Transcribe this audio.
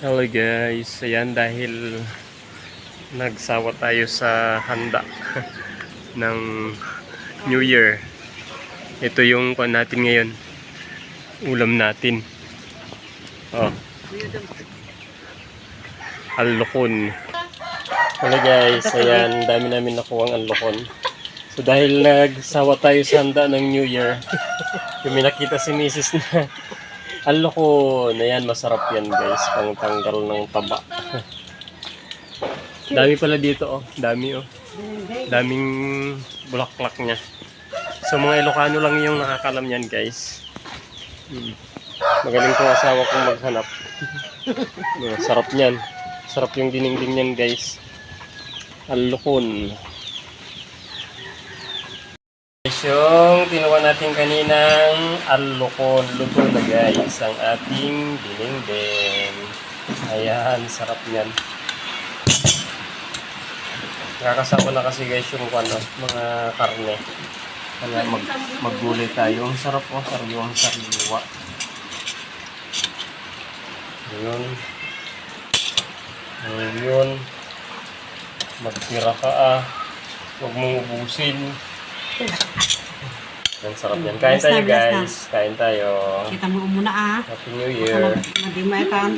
Hello guys, ayan dahil nagsawa tayo sa handa ng New Year. Ito yung kwan natin ngayon. Ulam natin. Oh. Alokon. Hello guys, ayan, dami namin nakuha ang alokon. So dahil nagsawa tayo sa handa ng New Year, yung nakita si Mrs. na alokon. Ayan, masarap yan guys, pang tanggal ng taba. Dami pala dito oh, dami oh. Daming bulaklak niya. So mga Ilocano lang yung nakakalam yan guys. Hmm. Magaling kong asawa kong maghanap. Sarap niyan. Sarap yung diningding niyan guys. Alukon. Guys, yung tinuwa natin kaninang alukon. Luto na guys ang ating diningding. Ayan, sarap niyan. Nakakasama na kasi guys yung ano, mga karne. Kaya mag, maggulay tayo. Ang sarap oh, sariwang sariwa. Ayun. Ayun. Magtira ka ah. Huwag mong ubusin. Ang sarap yan. Kain tayo guys. Kain tayo. Kita mo muna ah. Happy New Year. mag- Madi mo ikan.